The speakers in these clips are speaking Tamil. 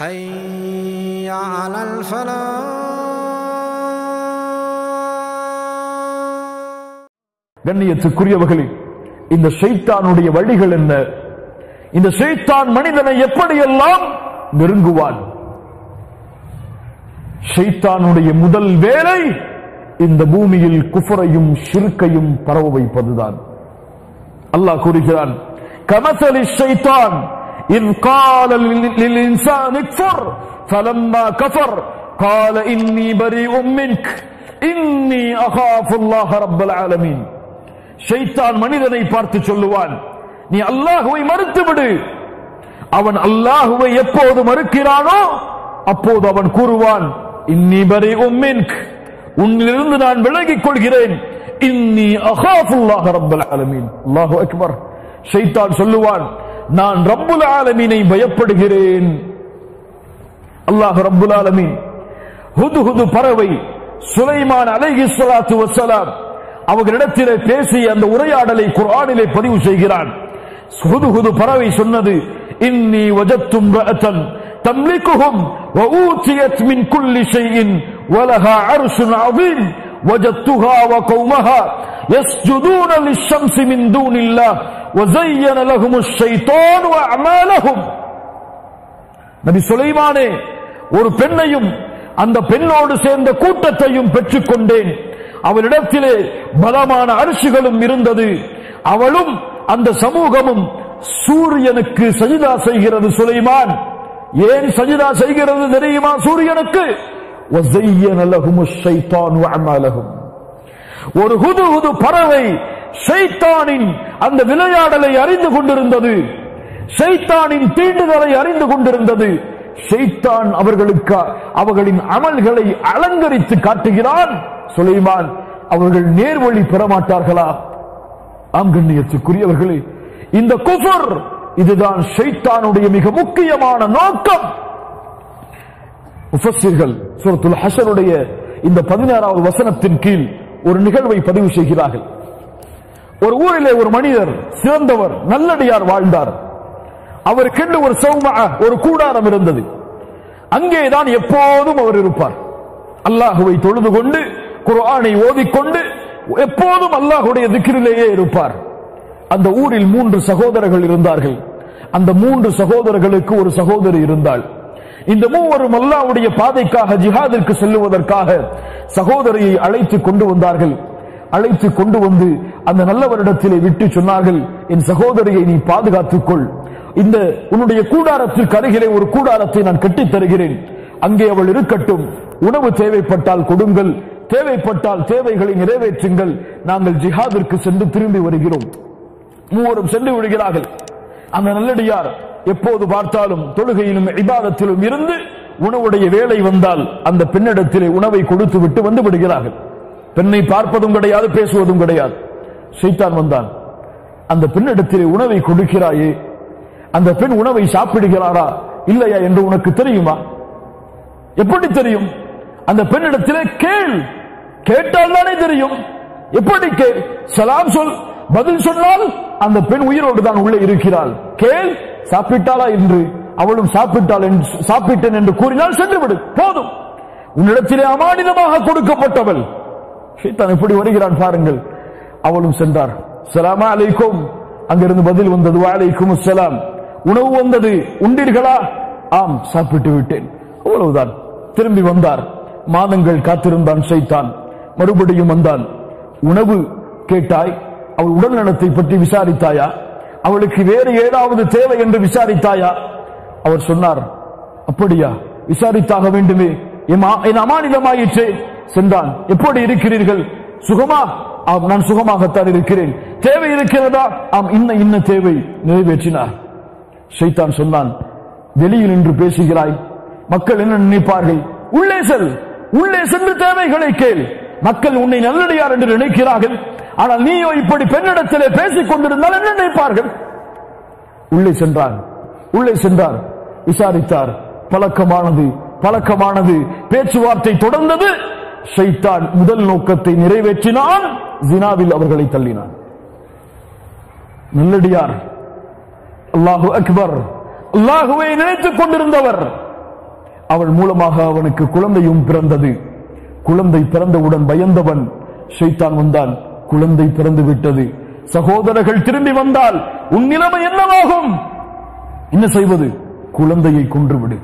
حي على الفلاح கண்ணியத்துக்குரியவர்களே இந்த ஷைத்தானுடைய வழிகள் என்ன இந்த ஷைத்தான் மனிதனை எப்படியெல்லாம் நெருங்குவான் ஷைத்தானுடைய முதல் வேலை இந்த பூமியில் குஃபரையும் ஷிர்கையும் பரவ வைப்பதுதான் அல்லாஹ் கூறுகிறான் கமசலி ஷைத்தான் إذ قال لل- للإنسان اكفر فلما كفر قال إني بريء منك إني أخاف الله رب العالمين ஷைத்தான் மனிதனை பார்த்து சொல்லுவான் நீ அல்லாஹுவை மறுத்து விடு அவன் அல்லாஹுவை எப்போது மறுக்கிறானோ அப்போது அவன் கூறுவான் இன்னி பரி உம்மின்க் உன்னிலிருந்து நான் விலகிக் கொள்கிறேன் இன்னி அகாஃபுல்லாஹ ரப்பல் ஆலமீன் அல்லாஹு அக்பர் ஷைத்தான் சொல்லுவான் நான் ரப்புல் ஆலமீனை பயப்படுகிறேன். அல்லாஹ் ரப்புல் ஆலமீன். ஹுது ஹுது பறவை சுலைமான் அலைஹி சலாத்து வசலாம் அவர்களிடத்திலே பேசி அந்த உரையாடலை குரானிலே பதிவு செய்கிறான். ஹுது ஹுது பறவை சொன்னது இன்னி வஜத்தும் ரஅத்தன் தம்லிக்குஹும் வஊதியத் மின் குல்லி ஷைஇன் வலஹா அர்ஷுன் وجدتها وقومها يسجدون للشمس من دون الله وزين لهم الشيطان أعمالهم நபி சுலைமானே ஒரு பெண்ணையும் அந்த பெண்ணோடு சேர்ந்த கூட்டத்தையும் பெற்றுக்கொண்டேன் அவளிடத்திலே பலமான அரிசிகளும் இருந்தது அவளும் அந்த சமூகமும் சூரியனுக்கு சஜிதா செய்கிறது சுலைமான் ஏன் சஜிதா செய்கிறது தெரியுமா சூரியனுக்கு ஒரு ஹுது ஹுது பறவை ஷைத்தானின் அந்த விளையாடலை அறிந்து கொண்டிருந்தது. ஷைத்தானின் தீண்டுதலை அறிந்து கொண்டிருந்தது. ஷைத்தான் அவர்களுக்கு அவர்களின் அமல்களை அலங்கரித்து காட்டுகிறான். சுலைமான் அவர்கள் நேர்வழி பெறமாட்டார்களா? ஆம் கண்ணியத்துக்குரியவர்களே இந்த குஃபர் இதுதான் ஷைத்தானுடைய மிக முக்கியமான நோக்கம். முஃபஸிர்கள் சூரத்துல் ஹஷருடைய இந்த பதினாறாவது வசனத்தின் கீழ் ஒரு நிகழ்வை பதிவு செய்கிறார்கள். ஒரு ஊரிலே ஒரு மனிதர் சிறந்தவர் நல்லடியார் வாழ்ந்தார். அவருக்கென்று ஒரு சௌமா ஒரு கூடாரம் இருந்தது. அங்கேதான் எப்போதும் அவர் இருப்பார். அல்லாஹுவை தொழுது கொண்டு குர்ஆனை ஓதிக்கொண்டு எப்போதும் அல்லாஹுடைய திக்கிரிலேயே இருப்பார். அந்த ஊரில் மூன்று சகோதரர்கள் இருந்தார்கள். அந்த மூன்று சகோதரர்களுக்கு ஒரு சகோதரி இருந்தாள். இந்த மூவரும் அல்லாவுடைய பாதைக்காக ஜிஹாதிற்கு செல்லுவதற்காக சகோதரியை அழைத்து கொண்டு வந்தார்கள். அழைத்து கொண்டு வந்து அந்த நல்லவரிடத்திலே விட்டு சொன்னார்கள் என் சகோதரியை நீ பாதுகாத்துக்கொள். இந்த உன்னுடைய கூடாரத்திற்கு அருகிலே ஒரு கூடாரத்தை நான் கட்டித் தருகிறேன் அங்கே அவள் இருக்கட்டும். உணவு தேவைப்பட்டால் கொடுங்கள். தேவைப்பட்டால் தேவைகளை நிறைவேற்றுங்கள். நாங்கள் ஜிஹாதிற்கு சென்று திரும்பி வருகிறோம். மூவரும் சென்று விடுகிறார்கள். அந்த நல்லடியார் எப்போது பார்த்தாலும் தொழுகையிலும் இபாதத்திலும் இருந்து உணவுடைய வேலை வந்தால் அந்த பெண்ணிடத்திலே உணவை கொடுத்து விட்டு வந்து விடுகிறார்கள். பெண்ணை பார்ப்பதும் கிடையாது பேசுவதும் கிடையாது. சைத்தான் வந்தான். அந்த பெண்ணிடத்திலே உணவை கொடுக்கிறாயே. அந்த பெண் உணவை சாப்பிடுகிறாரா இல்லையா என்று உனக்கு தெரியுமா? எப்படி தெரியும்? அந்த பெண்ணிடத்திலே கேள். கேட்டால் தானே தெரியும். எப்படி கேள்? சலாம் சொல் பதில் சொன்னால் அந்த பெண் உயிரோடு தான் உள்ளே இருக்கிறாள். கேள் சாப்பிட்டாளா என்று அவளும் சாப்பிட்டாள் என்று சாப்பிட்டேன் என்று கூறினால் சென்றுவிடு. போதும். உன்னிடத்திலே அமானிதமாக கொடுக்கப்பட்டவள். ஷைத்தான் எப்படி வருகிறான் பாருங்கள். அவளும் சென்றார். சலாமா அலைக்கும். அங்கிருந்து பதில் வந்தது. வாழைக்கும் சலாம் உணவு வந்தது. உண்டீர்களா? ஆம் சாப்பிட்டு விட்டேன். அவ்வளவுதான். திரும்பி வந்தார். மாதங்கள் காத்திருந்தான் சைத்தான் மறுபடியும் வந்தான். உணவு? கேட்டாய். அவள் உடல் நலத்தை பற்றி விசாரித்தாயா? அவளுக்கு வேறு ஏதாவது தேவை என்று விசாரித்தாயா? அவர் சொன்னார் அப்படியா விசாரித்தாக வேண்டுமே. என் அமானிதமாயிற்று. என் சென்றான். எப்படி இருக்கிறீர்கள்? சுகமா? ஆம் நான் சுகமாகத்தான் இருக்கிறேன். தேவை இருக்கிறதா? ஆம் இன்ன இன்ன தேவை. நிறைவேற்றினார். ஷைத்தான் சொன்னான் வெளியில் நின்று பேசுகிறாய். மக்கள் என்ன நினைப்பார்கள்? உள்ளே செல் உள்ளே சென்று தேவைகளை கேள். மக்கள் உன்னை நல்லடியார் என்று நினைக்கிறார்கள். ஆனால் நீயோ இப்படி பெண்ணிடத்திலே பேசிக் கொண்டிருந்தால் என்ன நினைப்பார்கள்? உள்ளே சென்றார். உள்ளே சென்றார். விசாரித்தார். பழக்கமானது பழக்கமானது. பேச்சுவார்த்தை தொடர்ந்தது. ஷைத்தான் முதல் நோக்கத்தை நிறைவேற்றினான். ஜினாவில் அவர்களை தள்ளினான். நல்லடியார். அல்லாஹு அக்பர். அல்லாஹுவை நினைத்துக் கொண்டிருந்தவர். அவள் மூலமாக அவனுக்கு குழந்தையும் பிறந்தது. குழந்தை பிறந்தவுடன் பயந்தவன் ஷைத்தான் வந்தான். குழந்தை பிறந்து விட்டது. சகோதரர்கள் திரும்பி வந்தால் உன் நிலைமை என்னவாகும்? என்ன செய்வது? குழந்தையை கொன்றுவிடு.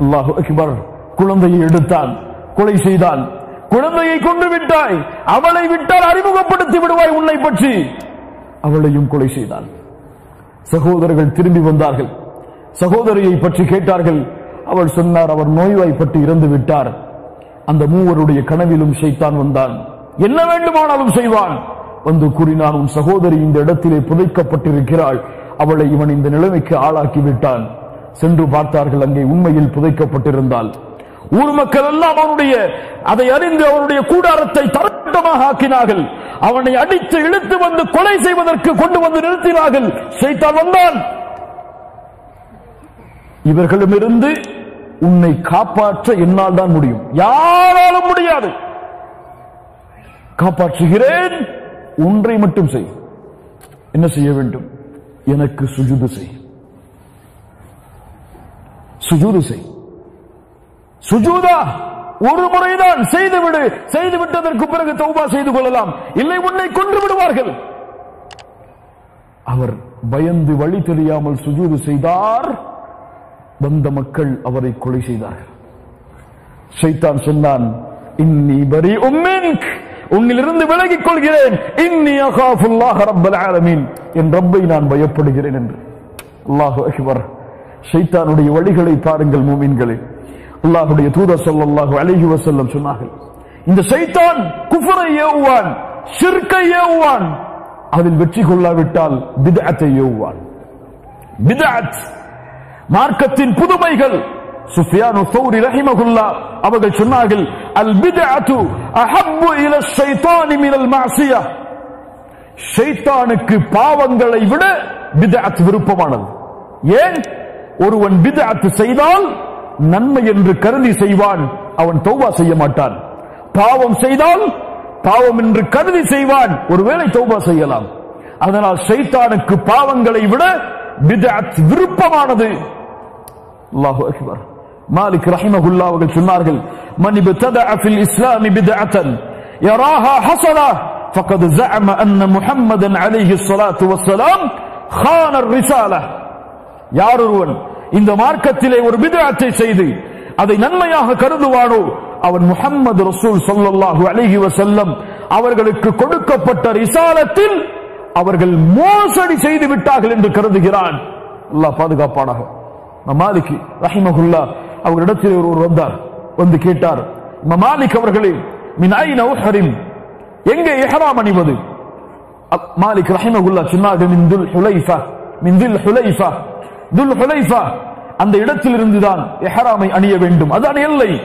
அல்லாஹு அக்பர் குழந்தையை எடுத்தான். கொலை செய்தான். குழந்தையை கொண்டு விட்டாய். அவளை விட்டால் அறிமுகப்படுத்தி விடுவாய் உன்னை பற்றி. அவளையும் கொலை செய்தான். சகோதரர்கள் திரும்பி வந்தார்கள். சகோதரியை பற்றி கேட்டார்கள். அவள் சொன்னார் அவர் நோய்வாய்ப்பட்டு இறந்து விட்டார். அந்த மூவருடைய கனவிலும் ஷைத்தான் வந்தான். என்ன வேண்டுமானாலும் செய்வான். வந்து கூறினான் உன் சகோதரி இந்த இடத்திலே புதைக்கப்பட்டிருக்கிறாள். அவளை இவன் இந்த நிலைமைக்கு ஆளாக்கி விட்டான். சென்று பார்த்தார்கள் அங்கே உண்மையில் புதைக்கப்பட்டிருந்தால் ஊர் மக்கள் எல்லாம் அவனுடைய அதை அறிந்து அவனுடைய கூடாரத்தை தரட்டமாக ஆக்கினார்கள். அவனை அடித்து இழுத்து வந்து கொலை செய்வதற்கு கொண்டு வந்து நிறுத்தினார்கள். செய்தான் வந்தான். இவர்களிடமிருந்து உன்னை காப்பாற்ற என்னால் தான் முடியும். யாராலும் முடியாது. காப்பாற்றுகிறேன் ஒன்றை மட்டும் செய். என்ன செய்ய வேண்டும்? எனக்கு சுஜுது செய். சுஜூது செய். சுஜூதா ஒரு முறைதான் செய்துவிடு. செய்து விட்டதற்கு பிறகு தௌபா செய்து கொள்ளலாம். இல்லை உன்னை கொன்று விடுவார்கள். அவர் பயந்து வழி தெரியாமல் சுஜூது செய்தார். வந்த மக்கள் அவரை கொலை செய்தார்கள். சைத்தான் சொன்னான் இன்னி பரி உம்மின்க் உன்னிலிருந்து விலகிக் கொள்கிறேன். இன்னி அகாஃபுல்லாஹ ரப்பல் ஆலமீன். என் ரப்பை நான் பயப்படுகிறேன் என்று. அல்லாஹு அக்பர். சைத்தானுடைய வழிகளை பாருங்கள் மூமின்களே. அல்லாஹுடைய தூதர் சொல்லல்லாஹு அழகி வசல்லம் சொன்னார்கள் இந்த சைத்தான் குஃபரை ஏவுவான் சிற்கை ஏவுவான். அதில் வெற்றி கொள்ளாவிட்டால் பித்அத்தை ஏவுவான். பித்அத் மார்க்கத்தின் புதுமைகள். சுஃபியானு சௌரி ரஹிமகுல்லா அவர்கள் சொன்னார்கள் அல் பித்அத்து அஹப்பு இல ஷைத்தானி மினல் மஅசியா ஷைத்தானுக்கு பாவங்களை விட பித்அத் விருப்பமானது. ஏன்? ஒருவன் பித்அத் செய்தால் நன்மை என்று கருதி செய்வான் அவன் தௌவா செய்ய மாட்டான். பாவம் செய்தால் பாவம் என்று கருதி செய்வான் ஒருவேளை தௌபா செய்யலாம். அதனால் ஷைத்தானுக்கு பாவங்களை விட பித்அத் விருப்பமானது அல்லாஹு அக்பர் மாலிக் ரஹிமஹுல்லா அவர்கள் சொன்னார்கள் மன் இப்ததஅ ஃபில் இஸ்லாம் பித்அத்தன் யராஹா ஹஸனா فقد زعم أن محمدا عليه الصلاة والسلام خان الرسالة யார் ஒருவன் இந்த மார்க்கத்திலே ஒரு பிதஅத்தை செய்து அதை நன்மையாக கருதுவானோ அவன் முஹம்மது ரசூல் ஸல்லல்லாஹு அலைஹி வஸல்லம் அவர்களுக்கு கொடுக்கப்பட்ட ரிசாலத்தில் அவர்கள் மோசடி செய்து விட்டார்கள் என்று கருதுகிறான். அல்லாஹ் பாதுகாப்பானாக. மாலிக்கு ரஹிமகுல்லா அவரிடத்தில் ஒருவர் வந்தார். வந்து கேட்டார் மாலிக் அவர்களே மினாயின் ஐன எங்கே எஹராம் அணிவது? அப்- மாலிக் ரஹிமகுல்லா சொன்னார்கள் மின் துல் ஹுலைஃபா மின் துல் ஹுலைஃபா துல் ஹுலைஃபா. அந்த இடத்தில் இருந்துதான் எஹராமை அணிய வேண்டும். அதான் எல்லை.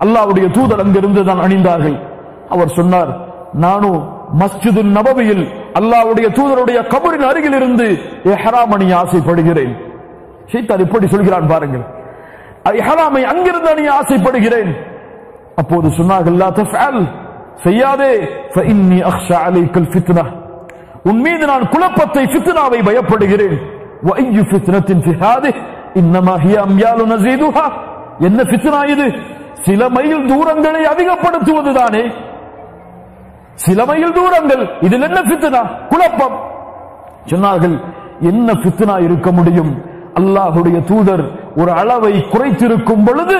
அல்லாவுடைய தூதர் அங்கிருந்து தான் அணிந்தார்கள். அவர் சொன்னார் நானும் மஸ்ஜிது நபவியில் அல்லாவுடைய தூதருடைய கபரின் அருகில் இருந்து எஹராமணி ஆசைப்படுகிறேன். சீத்தார் இப்படி சொல்கிறான் பாருங்கள். எஹராமை அங்கிருந்து அணி ஆசைப்படுகிறேன். அப்போது சொன்னார்கள் செய்யாதே உன் மீது நான் குழப்பத்தை ஃபித்னாவை பயப்படுகிறேன். என்ன ஃபித்னா இது? சில மைல் தூரங்களை அதிகப்படுத்துவதுதானே? சில மைல் தூரங்கள் இதில் என்ன ஃபித்னா குழப்பம் சொன்னார்கள் என்ன ஃபித்னா இருக்க முடியும் அல்லாஹுடைய தூதர் ஒரு அளவை குறைத்திருக்கும் பொழுது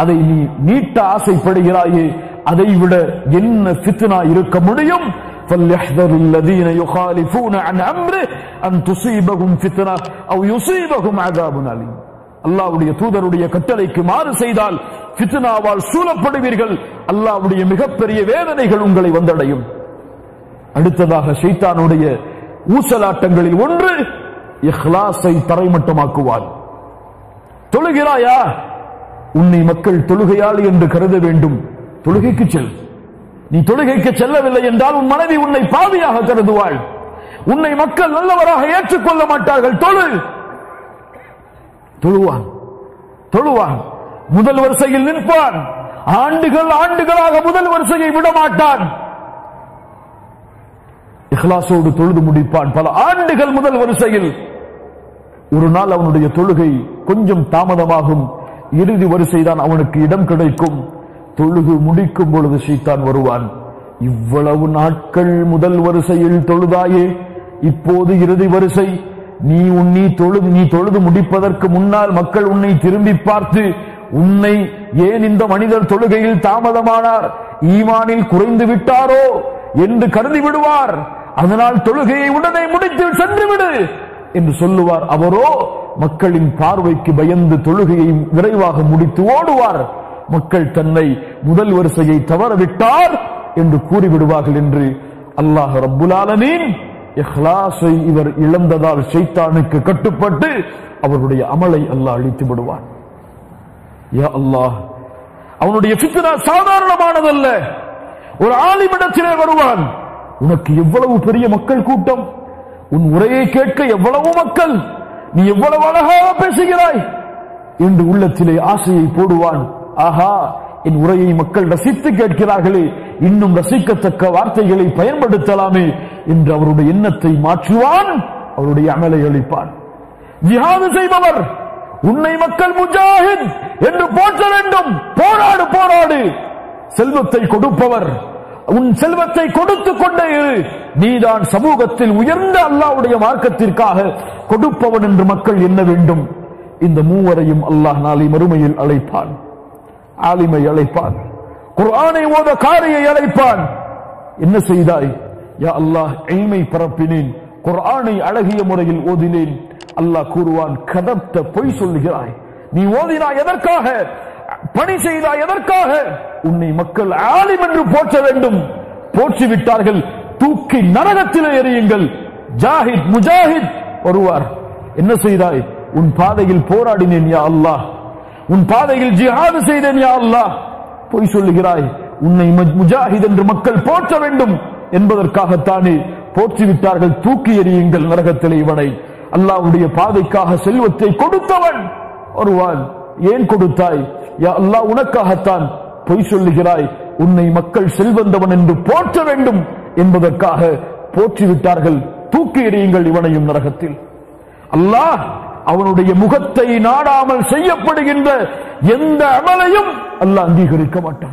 அதை நீ நீட்ட ஆசைப்படுகிறாயே அதை விட என்ன ஃபித்னா இருக்க முடியும் فليحذر الذين يخالفون عن امره ان تصيبهم فتنه او يصيبهم عذاب اليم அல்லாவுடைய தூதருடைய கட்டளைக்கு மாறு செய்தால் பித்னாவால் சூழப்படுவீர்கள். அல்லாவுடைய மிகப்பெரிய வேதனைகள் உங்களை வந்தடையும். அடுத்ததாக ஷைத்தானுடைய ஊசலாட்டங்களில் ஒன்று இஹ்லாஸை தரைமட்டமாக்குவான். தொழுகிறாயா? உன்னை மக்கள் தொழுகையாளி என்று கருத வேண்டும். தொழுகைக்கு செல். நீ தொழுகைக்கு செல்லவில்லை என்றால் உன் மனைவி உன்னை பாவியாக கருதுவாள். உன்னை மக்கள் நல்லவராக ஏற்றுக்கொள்ள மாட்டார்கள். தொழில் தொழுவான். தொழுவான். முதல் வரிசையில் நிற்பான். ஆண்டுகள் ஆண்டுகளாக முதல் வரிசையை விடமாட்டான். இஹ்லாசோடு தொழுது முடிப்பான். பல ஆண்டுகள் முதல் வரிசையில். ஒரு நாள் அவனுடைய தொழுகை கொஞ்சம் தாமதமாகும். இறுதி வரிசைதான் அவனுக்கு இடம் கிடைக்கும். தொழுகு முடிக்கும் பொழுது சீத்தான் வருவான். இவ்வளவு நாட்கள் முதல் வரிசையில் தொழுதாயே. இப்போது இறுதி வரிசை. நீ உன்னி தொழுது நீ தொழுது முடிப்பதற்கு முன்னால் மக்கள் உன்னை திரும்பி பார்த்து உன்னை ஏன் இந்த மனிதர் தொழுகையில் தாமதமானார்? ஈமானில் குறைந்து விட்டாரோ என்று கருதி விடுவார். அதனால் தொழுகையை உடனே முடித்து சென்று விடு என்று சொல்லுவார். அவரோ மக்களின் பார்வைக்கு பயந்து தொழுகையை விரைவாக முடித்து ஓடுவார். மக்கள் தன்னை முதல் வரிசையை தவறவிட்டார் என்று கூறிவிடுவார்கள் என்று அல்லாஹ் ரப்புல் இஹ்லாஸை இவர் இழந்ததால் சைத்தானுக்கு கட்டுப்பட்டு அவருடைய அமலை அல்லாஹ் அழித்து விடுவான். யா அல்லாஹ் அவனுடைய சித்தனா சாதாரணமானதல்ல. ஒரு ஆலிமிடத்திலே வருவான். உனக்கு எவ்வளவு பெரிய மக்கள் கூட்டம்? உன் உரையை கேட்க எவ்வளவு மக்கள்? நீ எவ்வளவு அழகாக பேசுகிறாய்? என்று உள்ளத்திலே ஆசையை போடுவான். ஆஹா என் உரையை மக்கள் ரசித்து கேட்கிறார்களே இன்னும் ரசிக்கத்தக்க வார்த்தைகளை பயன்படுத்தலாமே என்று அவருடைய எண்ணத்தை மாற்றுவான் அவருடைய அமலை அளிப்பான். ஜிஹாது செய்பவர் உன்னை மக்கள் முஜாஹித் என்று போற்ற வேண்டும். போராடு போராடு. செல்வத்தை கொடுப்பவர். உன் செல்வத்தை கொடுத்துக் கொண்டே இரு. நீதான் சமூகத்தில் உயர்ந்த அல்லாஹ்வுடைய மார்க்கத்திற்காக கொடுப்பவன் என்று மக்கள் எண்ண வேண்டும். இந்த மூவரையும் அல்லாஹ் நாளை மறுமையில் அழைப்பான். ஆலிமை அழைப்பான். குர்ஆனை ஓத காரியை அழைப்பான். என்ன செய்தாய்? யா அல்லாஹ் எய்மை பரப்பினேன். குர்ஆனை அழகிய முறையில் ஓதினேன். அல்லாஹ் கூறுவான் கதப்த பொய் சொல்லுகிறாய். நீ ஓதினாய் எதற்காக? பணி செய்தாய் எதற்காக? உன்னை மக்கள் ஆலிம் என்று போற்ற வேண்டும். போற்றி விட்டார்கள் தூக்கி நரகத்தில் எறியுங்கள். ஜாஹித் முஜாஹித் வருவார் என்ன செய்தாய்? உன் பாதையில் போராடினேன் யா அல்லாஹ். உன் பாதையில் ஜிஹாது செய்தேன் யா அல்லாஹ். பொய் சொல்லுகிறாய் உன்னை முஜாஹித் என்று மக்கள் போற்ற வேண்டும் என்பதற்காகத்தானே போற்றி விட்டார்கள் தூக்கி எறியுங்கள் நரகத்திலே இவனை. அல்லாவுடைய பாதைக்காக செல்வத்தை கொடுத்தவன் வருவான் ஏன் கொடுத்தாய்? யா அல்லாஹ் உனக்காகத்தான் பொய் சொல்லுகிறாய் உன்னை மக்கள் செல்வந்தவன் என்று போற்ற வேண்டும் என்பதற்காக போற்றி விட்டார்கள் தூக்கி எறியுங்கள் இவனையும் நரகத்தில். அல்லாஹ் அவனுடைய முகத்தை நாடாமல் செய்யப்படுகின்ற எந்த அமலையும் அல்ல அங்கீகரிக்க மாட்டான்.